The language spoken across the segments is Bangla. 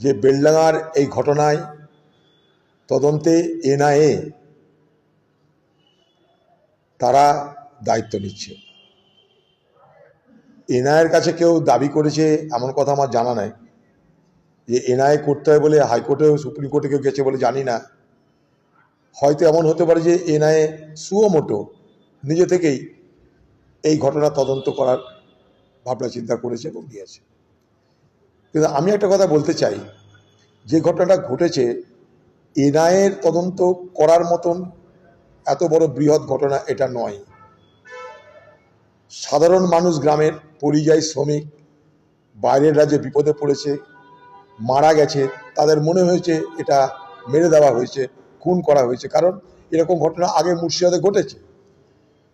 যে বেলডাঙার এই ঘটনায় তদন্তে এনআইএ তারা দায়িত্ব নিচ্ছে। এনআইয়ের কাছে কেউ দাবি করেছে, এমন কথা আমার জানা নাই। যে এনআইএ করতে হয় বলে হাইকোর্টেও, সুপ্রিম কোর্টে কেউ গেছে বলে জানি না। হয়তো এমন হতে পারে যে এনআইএ সুয়োমোটো নিজে থেকেই এই ঘটনা তদন্ত করার ভাবনা চিন্তা করেছে এবং দিয়েছে। কিন্তু আমি একটা কথা বলতে চাই। যে ঘটনাটা ঘটেছে এনআইয়ের তদন্ত করার মতন এত বড় বৃহৎ ঘটনা এটা নয়। সাধারণ মানুষ, গ্রামের পরিযায়ী শ্রমিক, বাইরের রাজ্যে বিপদে পড়েছে, মারা গেছে, তাদের মনে হয়েছে এটা মেরে দেওয়া হয়েছে, খুন করা হয়েছে। কারণ এরকম ঘটনা আগে মুর্শিদাবাদে ঘটেছে।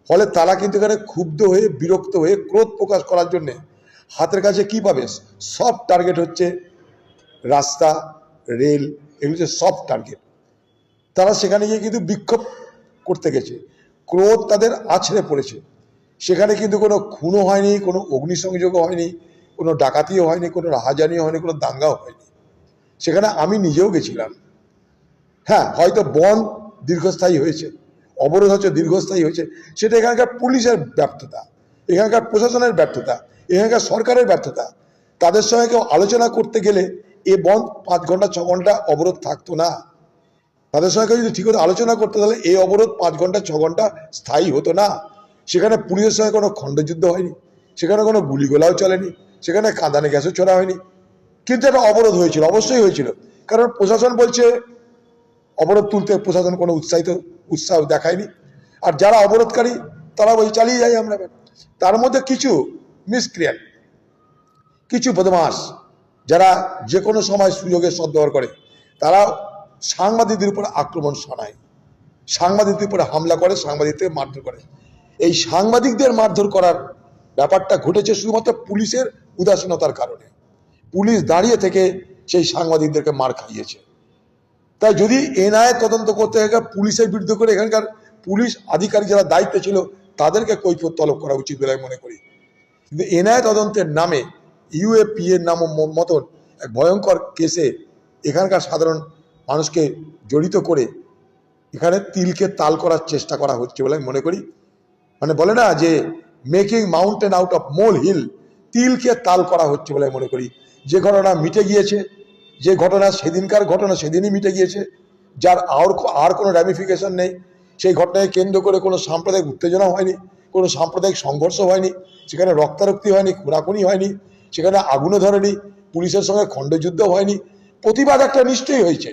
ফলে তারা কিন্তু এখানে ক্ষুব্ধ হয়ে, বিরক্ত হয়ে ক্রোধ প্রকাশ করার জন্যে হাতের কাছে কি পাবে? সব টার্গেট হচ্ছে রাস্তা রেল এগুলো হচ্ছে সফট টার্গেট তারা সেখানে গিয়ে কিন্তু বিক্ষোভ করতে গেছে। ক্রোধ তাদের আছড়ে পড়েছে। সেখানে কিন্তু কোনো খুনও হয়নি, কোনো অগ্নিসংযোগও হয়নি, কোনো ডাকাতিও হয়নি, কোনো রাহাজানিও হয়নি, কোনো দাঙ্গাও হয়নি। সেখানে আমি নিজেও গেছিলাম। হ্যাঁ হয়তো বন দীর্ঘস্থায়ী হয়েছে, অবরোধ হচ্ছে দীর্ঘস্থায়ী হয়েছে, সেটা এখানকার পুলিশের ব্যর্থতা। এখানকার প্রশাসনের ব্যর্থতা, এখানকার সরকারের ব্যর্থতা, তাদের সঙ্গে কেউ আলোচনা করতে গেলে এ বন্ধ পাঁচ ঘণ্টা, ছ ঘণ্টা অবরোধ থাকতো না। তাদের সঙ্গে কেউ যদি ঠিক করে আলোচনা করতে, তাহলে এই অবরোধ পাঁচ ঘণ্টা, ছ ঘণ্টা স্থায়ী হতো না। সেখানে পুলিশের সঙ্গে কোনো খণ্ডযুদ্ধ হয়নি, সেখানে কোনো গুলিগোলাও চলেনি, সেখানে কাঁদানে গ্যাসও চড়া হয়নি। কিন্তু একটা অবরোধ হয়েছিল, অবশ্যই হয়েছিল। কারণ প্রশাসন বলছে, অবরোধ তুলতে প্রশাসন কোনো উৎসাহিত, উৎসাহ দেখায়নি। আর যারা অবরোধকারী, তারা বই চালিয়ে যাই আমরা। তার মধ্যে কিছু মিসক্রিয়ান কিছু বদমাস যারা যে কোনো সময় সুযোগের সদ্ব্যবহার করে, তারা সাংবাদিকদের উপর আক্রমণ শোনায় সাংবাদিকদের উপরে হামলা করে, সাংবাদিকদের মারধর করে। এই সাংবাদিকদের মারধর করার ব্যাপারটা ঘটেছে শুধুমাত্র পুলিশের উদাসীনতার কারণে। পুলিশ দাঁড়িয়ে থেকে সেই সাংবাদিকদেরকে মার খাইয়েছে। তাই যদি এনআইএ তদন্ত করতে হয় পুলিশের বিরুদ্ধে করে, এখানকার পুলিশ আধিকারিক যারা দায়িত্বে ছিল তাদেরকে কৈফত তলব করা উচিত বলে মনে করি। কিন্তু এনআই তদন্তের নামে ইউএপি এর নাম মতন এক ভয়ঙ্কর কেসে এখানকার সাধারণ মানুষকে জড়িত করে এখানে তিলকে তাল করার চেষ্টা করা হচ্ছে বলে আমি মনে করি। মানে বলে না যে making mountain out of molehill তিলকে তাল করা হচ্ছে বলে আমি মনে করি। যে ঘটনা মিটে গিয়েছে, যে ঘটনা সেদিনকার ঘটনা সেদিনই মিটে গিয়েছে, যার আর আর কোনো র্যামিফিকেশন নেই। সেই ঘটনাকে কেন্দ্র করে কোনো সাম্প্রদায়িক উত্তেজনা হয়নি, কোনো সাম্প্রদায়িক সংঘর্ষ হয়নি, সেখানে রক্তারক্তি হয়নি, খুনাখুনি হয়নি, সেখানে আগুনও ধরেনি, পুলিশের সঙ্গে খণ্ডযুদ্ধ হয়নি। প্রতিবাদ একটা নিশ্চয়ই হয়েছে।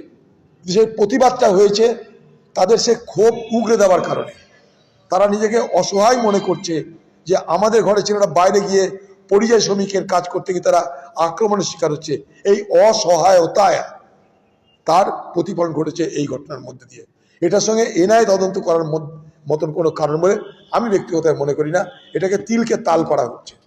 সেই প্রতিবাদটা হয়েছে, তাদের সে ক্ষোভ উগড়ে দেওয়ার কারণে। তারা নিজেকে অসহায় মনে করছে যে আমাদের ঘরে ছেলেরা বাইরে গিয়ে পরিযায়ী শ্রমিকের কাজ করতে গিয়ে তারা আক্রমণের শিকার হচ্ছে। এই অসহায়তায় তার প্রতিফলন ঘটেছে এই ঘটনার মধ্যে দিয়ে। এটার সঙ্গে এনআই তদন্ত করার মত- মতন কোনো কারণ বলে আমি ব্যক্তিগত মনে করি না। এটাকে তিলকে তাল করা হচ্ছে।